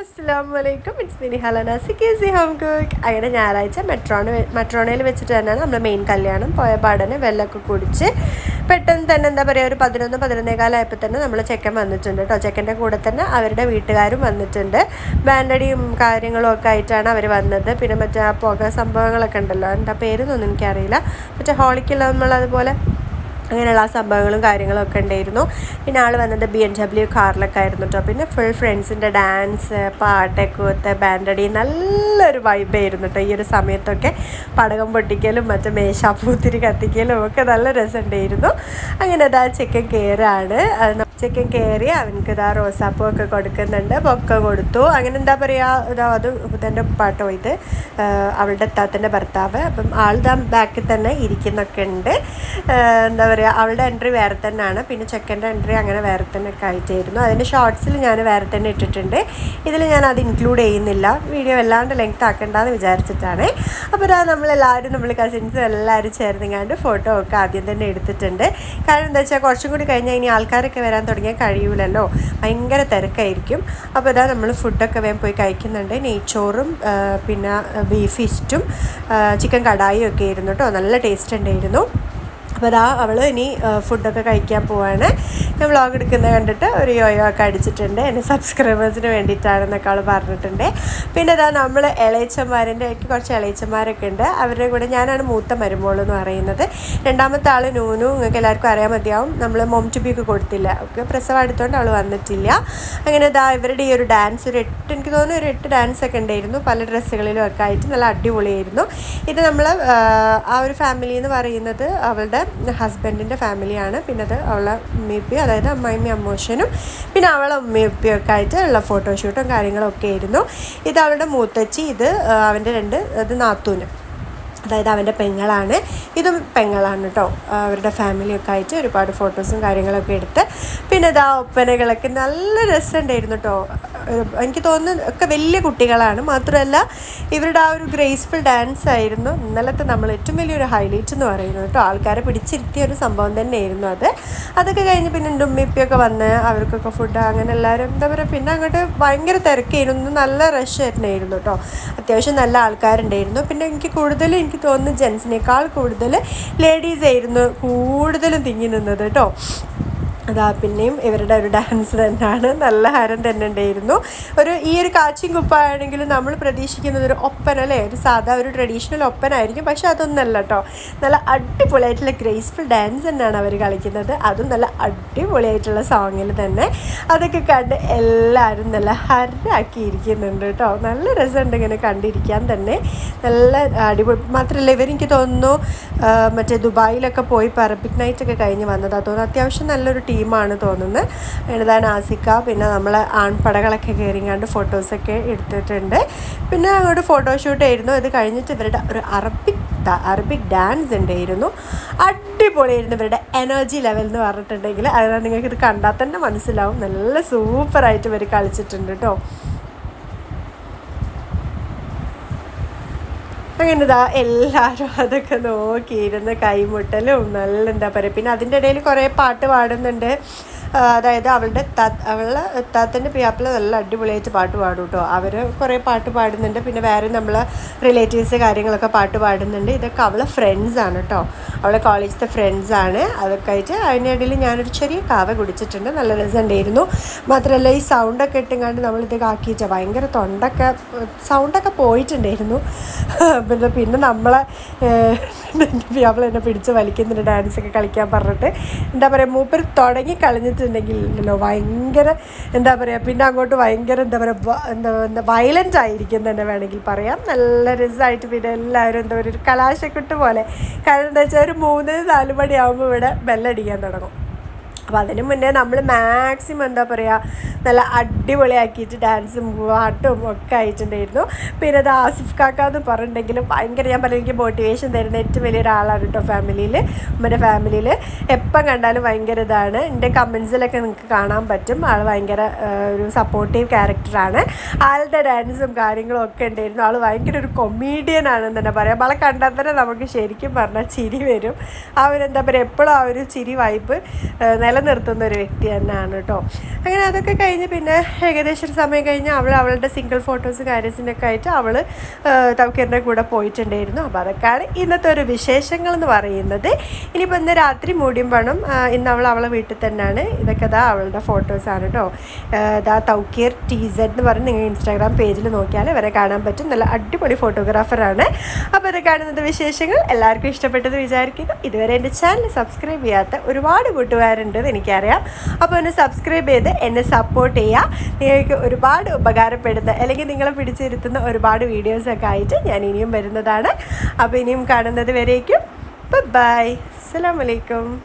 അസ്സാം വലൈക്കും ഇറ്റ്സ് മിനി ഹലന സിക്കേസി ഹോം കുക്ക് അങ്ങനെ ഞായറാഴ്ച മെട്രോണ മെട്രോണയിൽ വെച്ചിട്ട് തന്നെയാണ് നമ്മൾ മെയിൻ കല്യാണം. പോയ പാടനെ വെള്ളമൊക്കെ കുടിച്ച് പെട്ടെന്ന് തന്നെ എന്താ പറയുക ഒരു പതിനൊന്ന് പതിനൊന്നേകാലായപ്പോൾ തന്നെ നമ്മൾ ചെക്കൻ വന്നിട്ടുണ്ട് കേട്ടോ ചെക്കന്റെ കൂടെ തന്നെ അവരുടെ വീട്ടുകാരും വന്നിട്ടുണ്ട്. ബാൻഡടിയും കാര്യങ്ങളും ഒക്കെ ആയിട്ടാണ് അവർ വന്നത്. പിന്നെ മറ്റേ ആ പുക സംഭവങ്ങളൊക്കെ ഉണ്ടല്ലോ എന്താ പേരൊന്നും എനിക്കറിയില്ല. മറ്റേ ഹോളിക്കുള്ള നമ്മൾ അതുപോലെ അങ്ങനെയുള്ള ആ സംഭവങ്ങളും കാര്യങ്ങളും ഒക്കെ ഉണ്ടായിരുന്നു. പിന്നെ ആൾ വന്നത് ബി എം ഡബ്ല്യു കാറിലൊക്കെ ആയിരുന്നു കേട്ടോ പിന്നെ ഫുൾ ഫ്രണ്ട്സിന്റെ ഡാൻസ് പാട്ടൊക്കെ ഒത്ത് ബാൻഡടി നല്ലൊരു വൈബായിരുന്നു കേട്ടോ ഈ ഒരു സമയത്തൊക്കെ. പടകം പൊട്ടിക്കലും മറ്റേ മേശാപ്പൂത്തിരി കത്തിക്കലും ഒക്കെ നല്ല രസമുണ്ടായിരുന്നു അങ്ങനെ അതാ ചിക്കൻ കയറാണ് ചിക്കൻ കയറി അവനക്ക് ഇതാ റോസാപ്പൂ ഒക്കെ കൊടുക്കുന്നുണ്ട് പൊക്കെ കൊടുത്തു. അങ്ങനെ എന്താ പറയുക ഇതാ അത് ഇതെന്റെ പാട്ടോ ഇത്. അവളുടെ എത്താത്തിന്റെ ഭർത്താവ്. അപ്പം ആളിതാ ബാക്കിൽ തന്നെ ഇരിക്കുന്നൊക്കെ ഉണ്ട്. എന്താ പറയുക അവളുടെ എൻട്രി വേറെ തന്നെയാണ്. പിന്നെ ചെക്കന്റെ എൻട്രി അങ്ങനെ വേറെ തന്നെ ഒക്കെ ആയിട്ടായിരുന്നു. അതിന്റെ ഷോർട്സിൽ ഞാൻ വേറെ തന്നെ ഇട്ടിട്ടുണ്ട്. ഇതിൽ ഞാൻ അത് ഇൻക്ലൂഡ് ചെയ്യുന്നില്ല. വീഡിയോ വല്ലാണ്ട് ലെങ്ത് ആക്കണ്ടെന്ന് വിചാരിച്ചിട്ടാണ്. അപ്പോൾ ഇതാ നമ്മളെല്ലാവരും നമ്മൾ കസിൻസ് എല്ലാവരും ചേർന്നിങ്ങാണ്ട് ഫോട്ടോ ഒക്കെ ആദ്യം തന്നെ എടുത്തിട്ടുണ്ട്. കാരണം എന്താ വെച്ചാൽ കുറച്ചും കൂടി കഴിഞ്ഞാൽ ഇനി ആൾക്കാരൊക്കെ വരാൻ തുടങ്ങിയാൽ കഴിയൂലല്ലോ. ഭയങ്കര തിരക്കായിരിക്കും. അപ്പോൾ ഇതാ നമ്മൾ ഫുഡൊക്കെ വേഗം പോയി കഴിക്കുന്നുണ്ട്. നെയ്ച്ചോറും പിന്നെ ബീഫ് ഇസ്റ്റും ചിക്കൻ കടായും ഒക്കെ ആയിരുന്നു കേട്ടോ. നല്ല ടേസ്റ്റ് ഉണ്ടായിരുന്നു. അപ്പോൾ അതാ അവൾ ഇനി ഫുഡൊക്കെ കഴിക്കാൻ പോവാണ്. ഞാൻ വ്ളോഗ് എടുക്കുന്നത് കണ്ടിട്ട് ഒരു യോയോ ഒക്കെ അടിച്ചിട്ടുണ്ട്. എന്റെ സബ്സ്ക്രൈബേഴ്സിന് വേണ്ടിയിട്ടാണെന്നൊക്കെ അവൾ പറഞ്ഞിട്ടുണ്ട്. പിന്നെ അതാ നമ്മൾ ഇളയച്ചന്മാരിന്റെ എനിക്ക് കുറച്ച് ഇളയച്ചന്മാരൊക്കെ ഉണ്ട്. അവരുടെ കൂടെ ഞാനാണ് മൂത്ത മരുമോൾ എന്ന് പറയുന്നത്. രണ്ടാമത്തെ ആൾ നൂനു. നിങ്ങൾക്ക് എല്ലാവർക്കും അറിയാൻ മതിയാവും. നമ്മൾ മോം ടുബിയൊക്കെ കൊടുത്തില്ല. ഒക്കെ പ്രസവം എടുത്തുകൊണ്ട് അവൾ വന്നിട്ടില്ല. അങ്ങനെ ഇതാ ഇവരുടെ ഈ ഒരു ഡാൻസ് ഒരു എട്ട് എനിക്ക് തോന്നുന്നു ഒരു എട്ട് ഡാൻസ് ഒക്കെ ഉണ്ടായിരുന്നു. പല ഡ്രസ്സുകളിലും ഒക്കെ ആയിട്ട് നല്ല അടിപൊളിയായിരുന്നു. ഇത് നമ്മൾ ആ ഒരു ഫാമിലി എന്ന് പറയുന്നത് അവളുടെ ഹസ്ബൻഡിന്റെ ഫാമിലിയാണ് പിന്നെ അത് അവളെ ഉമ്മയപ്പി അതായത് അമ്മായിമ്മയും അമ്മോശനും പിന്നെ അവളെ ഉമ്മയും ഉപ്പയൊക്കെ ആയിട്ട് ഉള്ള ഫോട്ടോഷൂട്ടും കാര്യങ്ങളൊക്കെ ആയിരുന്നു. ഇത് അവളുടെ മൂത്തച്ചി ഇത് അവന്റെ രണ്ട് ഇത് നാത്തൂന്. അതായത് അവന്റെ പെങ്ങളാണ്. ഇതും പെങ്ങളാണ് കേട്ടോ അവരുടെ ഫാമിലിയൊക്കെ ആയിട്ട് ഒരുപാട് ഫോട്ടോസും കാര്യങ്ങളൊക്കെ എടുത്ത്. പിന്നെ ഇതാ ഒപ്പനകളൊക്കെ നല്ല രസമുണ്ടായിരുന്നു കേട്ടോ എനിക്ക് തോന്നുന്നു ഒക്കെ വലിയ കുട്ടികളാണ്. മാത്രമല്ല ഇവരുടെ ആ ഒരു ഗ്രേസ്ഫുൾ ഡാൻസ് ആയിരുന്നു ഇന്നലത്തെ നമ്മൾ ഏറ്റവും വലിയൊരു ഹൈലൈറ്റ് എന്ന് പറയുന്നത് കേട്ടോ. ആൾക്കാരെ പിടിച്ചിരുത്തിയ ഒരു സംഭവം തന്നെയായിരുന്നു അത്. അതൊക്കെ കഴിഞ്ഞ് പിന്നെ എന്റെ ഉമ്മിപ്പിയൊക്കെ വന്ന് അവർക്കൊക്കെ ഫുഡ് അങ്ങനെ എല്ലാവരും എന്താ പറയുക പിന്നെ അങ്ങോട്ട് ഭയങ്കര തിരക്കായിരുന്നു. നല്ല റഷ് തന്നെയായിരുന്നു കേട്ടോ. അത്യാവശ്യം നല്ല ആൾക്കാരുണ്ടായിരുന്നു. പിന്നെ എനിക്ക് കൂടുതൽ എനിക്ക് തോന്നുന്നു ജെൻസിനേക്കാൾ കൂടുതൽ ലേഡീസ് ആയിരുന്നു കൂടുതലും തിങ്ങി നിന്നത് കേട്ടോ. അതാ പിന്നെയും ഇവരുടെ ഒരു ഡാൻസ് തന്നെയാണ്. നല്ല ഹരം തന്നെ ഉണ്ടായിരുന്നു. ഒരു ഈ ഒരു കാച്ചിയും കുപ്പായാണെങ്കിലും നമ്മൾ പ്രതീക്ഷിക്കുന്നത് ഒരു ഒപ്പന അല്ലേ? ഒരു സാധാ ഒരു ട്രഡീഷണൽ ഒപ്പനായിരിക്കും പക്ഷേ അതൊന്നല്ല കേട്ടോ. നല്ല അടിപൊളിയായിട്ടുള്ള ഗ്രേസ്ഫുൾ ഡാൻസ് തന്നെയാണ് അവർ കളിക്കുന്നത്. അതും നല്ല അടിപൊളിയായിട്ടുള്ള സോങ്ങിൽ തന്നെ. അതൊക്കെ കണ്ട് എല്ലാവരും നല്ല ഹരാക്കിയിരിക്കുന്നുണ്ട് കേട്ടോ. നല്ല രസമുണ്ട് ഇങ്ങനെ കണ്ടിരിക്കാൻ തന്നെ. നല്ല അടിപൊളി. മാത്രമല്ല ഇവരെനിക്ക് തോന്നുന്നു മറ്റേ ദുബായിലൊക്കെ പോയി പറപ്പിക് നൈറ്റ് ഒക്കെ കഴിഞ്ഞ് വന്നത് തോന്നുന്നു. അത്യാവശ്യം നല്ലൊരു ടീമാണ് തോന്നുന്നത്. എഴുതാൻ ആസിക്ക പിന്നെ നമ്മൾ ആൺപടകളൊക്കെ കയറിങ്ങാണ്ട് ഫോട്ടോസൊക്കെ എടുത്തിട്ടുണ്ട്. പിന്നെ അങ്ങോട്ട് ഫോട്ടോഷൂട്ട് ആയിരുന്നു. ഇത് കഴിഞ്ഞിട്ട് ഇവരുടെ ഒരു അറബിക് അറബിക് ഡാൻസ് ഉണ്ടായിരുന്നു. അടിപൊളിയായിരുന്നു ഇവരുടെ എനർജി ലെവൽ എന്ന് പറഞ്ഞിട്ടുണ്ടെങ്കിൽ. അതിനാൽ നിങ്ങൾക്ക് ഇത് കണ്ടാൽ തന്നെ മനസ്സിലാവും. നല്ല സൂപ്പറായിട്ട് ഇവർ കളിച്ചിട്ടുണ്ട് കേട്ടോ അങ്ങനെ ഇതാ എല്ലാവരും അതൊക്കെ നോക്കിയിരുന്ന് കൈമുട്ടലും നല്ല എന്താ പറയുക പിന്നെ അതിന്റെ ഇടയിൽ കുറേ പാട്ട് പാടുന്നുണ്ട്. അതായത് അവളുടെ അവളുടെ താത്തന്റെ പിയാപ്പിള നല്ല അടിപൊളിയായിട്ട് പാട്ട് പാടും കേട്ടോ അവർ കുറേ പാട്ട് പാടുന്നുണ്ട്. പിന്നെ വേറെ നമ്മൾ റിലേറ്റീവ്സ് കാര്യങ്ങളൊക്കെ പാട്ട് പാടുന്നുണ്ട്. ഇതൊക്കെ അവളെ ഫ്രണ്ട്സാണ് കേട്ടോ അവളെ കോളേജിലത്തെ ഫ്രണ്ട്സാണ് അതൊക്കെ ആയിട്ട് അതിനിടയിൽ ഞാനൊരു ചെറിയ കാവ കുടിച്ചിട്ടുണ്ട്. നല്ല രസമുണ്ടായിരുന്നു. മാത്രമല്ല ഈ സൗണ്ടൊക്കെ ഇട്ടുകൊണ്ട് നമ്മളിത് ആക്കിയിട്ട് ഭയങ്കര തൊണ്ടൊക്കെ സൗണ്ടൊക്കെ പോയിട്ടുണ്ടായിരുന്നു. പിന്നെ പിന്നെ നമ്മളെ പിയാപ്പിൾ എന്നെ പിടിച്ച് വലിക്കുന്നുണ്ട്. ഡാൻസൊക്കെ കളിക്കാൻ പറഞ്ഞിട്ട്. എന്താ പറയുക മൂപ്പർ തുടങ്ങി കളഞ്ഞിട്ടുണ്ടെങ്കിൽ ഉണ്ടല്ലോ ഭയങ്കര എന്താ പറയുക പിന്നെ അങ്ങോട്ട് ഭയങ്കര എന്താ പറയുക എന്താ എന്താ വയലന്റ് ആയിരിക്കും തന്നെ വേണമെങ്കിൽ പറയാം. നല്ല രസമായിട്ട് പിന്നെ എല്ലാവരും എന്താ പറയുക ഒരു കലാശക്കെട്ട് പോലെ. കാരണം എന്താ വെച്ചാൽ ഒരു മൂന്ന് നാല് മണിയാകുമ്പോൾ ഇവിടെ ബെല്ലടിക്കാൻ തുടങ്ങും. അപ്പോൾ അതിന് മുന്നേ നമ്മൾ മാക്സിമം എന്താ പറയുക നല്ല അടിപൊളിയാക്കിയിട്ട് ഡാൻസും പാട്ടും ഒക്കെ ആയിട്ടുണ്ടായിരുന്നു. പിന്നെ അത് ആസിഫ് കാക്ക എന്ന് പറഞ്ഞിട്ടുണ്ടെങ്കിലും ഭയങ്കര ഞാൻ പറഞ്ഞു എനിക്ക് മോട്ടിവേഷൻ തരുന്ന ഏറ്റവും വലിയൊരാളാണ് കേട്ടോ ഫാമിലിയിൽ ഉമ്മന്റെ ഫാമിലിയിൽ എപ്പം കണ്ടാലും ഭയങ്കര ഇതാണ്. എന്റെ കമൻസിലൊക്കെ നിങ്ങൾക്ക് കാണാൻ പറ്റും. ആൾ ഭയങ്കര ഒരു സപ്പോർട്ടീവ് ക്യാരക്ടറാണ് ആളുടെ ഡാൻസും കാര്യങ്ങളും ഒക്കെ ഉണ്ടായിരുന്നു. ആൾ ഭയങ്കര ഒരു കൊമീഡിയൻ ആണെന്ന് തന്നെ പറയാം. ആളെ കണ്ടാൽ തന്നെ നമുക്ക് ശരിക്കും പറഞ്ഞാൽ ചിരി വരും. ആ ഒരു എന്താ പറയുക എപ്പോഴും ആ ഒരു ചിരി വായ്പ് നിലനിർത്തുന്ന ഒരു വ്യക്തി തന്നെയാണ് കേട്ടോ. അങ്ങനെ അതൊക്കെ കഴിഞ്ഞ് പിന്നെ ഏകദേശം സമയം കഴിഞ്ഞ് അവൾ അവളുടെ സിംഗിൾ ഫോട്ടോസ് കാര്യസിനൊക്കെ ആയിട്ട് അവൾ തവക്കറിന്റെ കൂടെ പോയിട്ടുണ്ടായിരുന്നു. അപ്പോൾ അതൊക്കെയാണ് ഇന്നത്തെ ഒരു വിശേഷങ്ങൾ എന്ന് പറയുന്നത്. ഇനിയിപ്പോൾ ഇന്ന് രാത്രി മൂടിയും പണം ഇന്ന് അവൾ അവളെ വീട്ടിൽ തന്നെയാണ്. ഇതൊക്കെ ഇതാ അവളുടെ ഫോട്ടോസാണ് കേട്ടോ ഇതാ തൗക്കീർ ടി സെഡ് എന്ന് പറഞ്ഞ് നിങ്ങൾ ഇൻസ്റ്റാഗ്രാം പേജിൽ നോക്കിയാൽ ഇവരെ കാണാൻ പറ്റും. നല്ല അടിപൊളി ഫോട്ടോഗ്രാഫറാണ് അപ്പോൾ ഇത് കാണുന്നത് വിശേഷങ്ങൾ എല്ലാവർക്കും ഇഷ്ടപ്പെട്ടത് വിചാരിക്കുന്നു. ഇതുവരെ എന്റെ ചാനൽ സബ്സ്ക്രൈബ് ചെയ്യാത്ത ഒരുപാട് കൂട്ടുകാരുണ്ടെന്ന് എനിക്കറിയാം. അപ്പോൾ ഒന്ന് സബ്സ്ക്രൈബ് ചെയ്ത് എന്നെ സപ്പോർട്ട് ചെയ്യുക നിങ്ങൾക്ക് ഒരുപാട് ഉപകാരപ്പെടുന്ന അല്ലെങ്കിൽ നിങ്ങളെ പിടിച്ചിരുത്തുന്ന ഒരുപാട് വീഡിയോസൊക്കെ ആയിട്ട് ഞാൻ ഇനിയും വരുന്നതാണ്. അപ്പോൾ ഇനിയും കാണുന്നത് വരേക്കും. ബൈ അസ്സലാമലൈക്കും